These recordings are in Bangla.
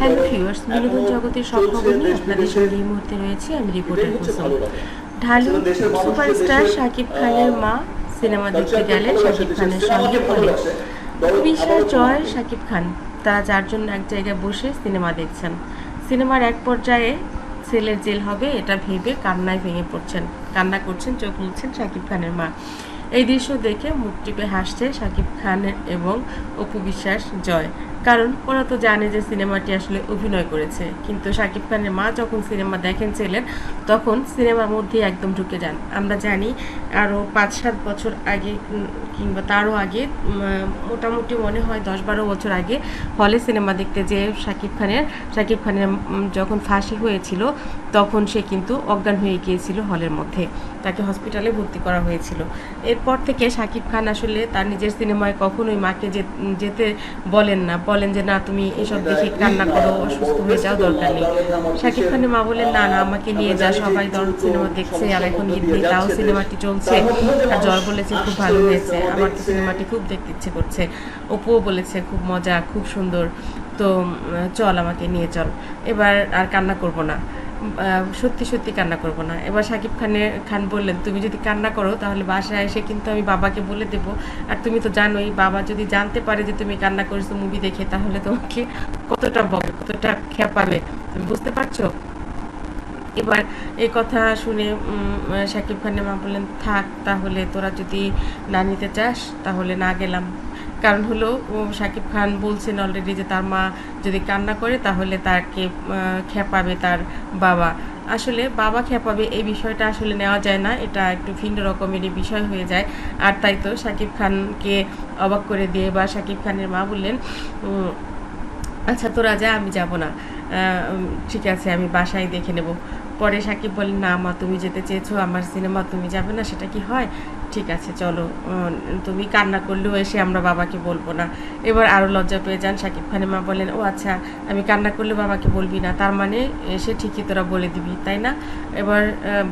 হ্যালো ভিউয়ার্স বিনোদন জগতের সব খবর নিয়ে আপনাদের সঙ্গে এই মুহূর্তে রয়েছে আমি রিপোর্টার কুসুম ঢালু সুপারস্টার শাকিব খানের মা সিনেমা দেখতে গেলেন শাকিব খানের সঙ্গে বলে বিশ্বাস জয় শাকিব খান তারা চারজন এক জায়গায় বসে সিনেমা দেখছেন। সিনেমার এক পর্যায়ে ছেলের জেল হবে এটা ভেবে কান্নায় ভেঙে পড়ছেন। কান্না করছেন চোখ মুছছেন শাকিব খানের মা। এই দৃশ্য দেখে মুখ টিপে হাসছে শাকিব খানের এবং অপু বিশ্বাস জয়। কারণ ওরা তো জানে যে সিনেমাটি আসলে অভিনয় করেছে। কিন্তু শাকিব খানের মা যখন সিনেমা দেখেন ছিলেন, তখন সিনেমার মধ্যে একদম ঢুকে যান। আমরা জানি আরও পাঁচ সাত বছর আগে কিংবা তারও আগে মোটামুটি মনে হয় দশ বারো বছর আগে হলে সিনেমা দেখতে যে শাকিব খানের শাকিব খানের যখন ফাঁসি হয়েছিল, তখন সে কিন্তু অজ্ঞান হয়ে গিয়েছিল হলের মধ্যে। তাকে হসপিটালে ভর্তি করা হয়েছিল। এরপর থেকে শাকিব খান আসলে তার নিজের সিনেমায় কখনোই মাকে যেতে বলেন না। বলেন যে, না, তুমি এসব দেখে কান্না করো, অসুস্থ হয়ে যাও দরকার নেই। শাকিব খানের মা বলেন না না, আমাকে নিয়ে যা, সবাই দর সিনেমা দেখছে, আর এখন ঈদ তাও সিনেমাটি চলছে। আর জ্বর বলেছে, খুব ভালো হয়েছে, আমার তো সিনেমাটি খুব দেখতে ইচ্ছে করছে। অপুও বলেছে, খুব মজা, খুব সুন্দর। তো, চল, আমাকে নিয়ে চল। এবার আর কান্না করব না। সত্যি সত্যি কান্না করব না। এবার শাকিব খানের, খান বললেন, তুমি যদি কান্না করো, তাহলে বাসায় এসে কিন্তু আমি বাবাকে বলে দেবো। আর তুমি তো জানোই, বাবা যদি জানতে পারে যে তুমি কান্না করেছ মুভি দেখে, তাহলে তোমাকে কতটা বকে, কতটা খেপাবে। তুমি বুঝতে পারছ? এবার এই কথা শুনে শাকিব খানের মা বললেন, থাক, তাহলে তোরা যদি না নিতে চাস, তাহলে না গেলাম। কারণ হলো, ও শাকিব খান বলছেন অলরেডি যে তার মা যদি কান্না করে তাহলে তাকে খেপাবে তার বাবা। আসলে বাবা খেপাবে এই বিষয়টা আসলে নেওয়া যায় না, এটা একটু ভিন্ন রকমেরই বিষয় হয়ে যায়। আর তাই তো শাকিব খানকে অবাক করে দিয়ে বা শাকিব খানের মা বললেন আচ্ছা তোরা যা, আমি যাব না। ঠিক আছে, আমি বাসায় দেখে নেব। পরে সাকিব বলেন না মা, তুমি যেতে চেয়েছো, আমার সিনেমা, তুমি যাবে না, সেটা কি হয়? ঠিক আছে, চলো। তুমি কান্না করলেও এসে আমরা বাবাকে বলব না। এবার আরও লজ্জা পেয়ে যান সাকিব খানের মা বলেন, ও আচ্ছা আমি কান্না করলে বাবাকে বলবি না। তার মানে এসে ঠিকই তোরা বলে দিবি, তাই না? এবার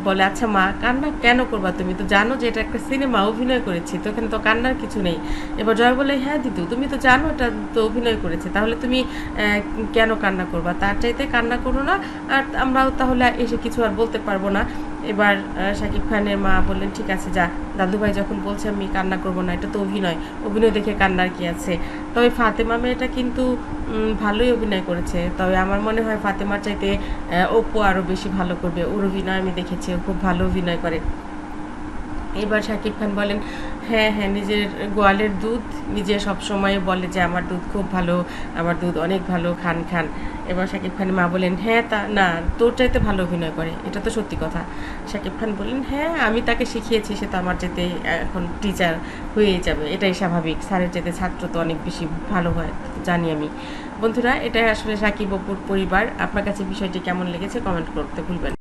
বলে আচ্ছা মা, কান্না কেন করবা তুমি? তো জানো যে এটা একটা সিনেমা, অভিনয় করেছি, তো এখানে তো কান্নার কিছু নেই। এবার জয় বলে হ্যাঁ দিদু, তুমি তো জানো এটা তো অভিনয় করেছে, তাহলে তুমি কেন কান্না করবা? তার চাইতে কান্না করো না, আর আমরাও তাহলে এসে কিছু আর বলতে পারব না। এবার শাকিব খানের মা বললেন, ঠিক আছে, যা। দাদুভাই যখন বলছে, আমি কান্না করব না, এটা তো অভিনয়। অভিনয় দেখে কান্নার কি আছে? তবে ফাতেমা মেয়েটা কিন্তু ভালোই অভিনয় করেছে। তবে আমার মনে হয় ফাতেমার চাইতে অপু আরও বেশি ভালো করবে। ওর অভিনয় আমি দেখেছি খুব ভালো অভিনয় করে। এবার শাকিব খান বলেন হ্যাঁ হ্যাঁ নিজের গোয়ালের দুধ। নিজে সব সময় বলে যে, আমার দুধ খুব ভালো, আমার দুধ অনেক ভালো, খান খান। এবার শাকিব খানের মা বলেন হ্যাঁ তা না, তোর চাইতে ভালো অভিনয় করে, এটা তো সত্যি কথা। শাকিব খান বললেন হ্যাঁ আমি তাকে শিখিয়েছি, সে তো আমার যেতে এখন টিচার হয়েই যাবে, এটাই স্বাভাবিক। স্যারের যেতে ছাত্র তো অনেক বেশি ভালো হয়, জানি আমি। বন্ধুরা, এটাই আসলে সাকিব অপুর পরিবার। আপনার কাছে বিষয়টি কেমন লেগেছে কমেন্ট করতে ভুলবেন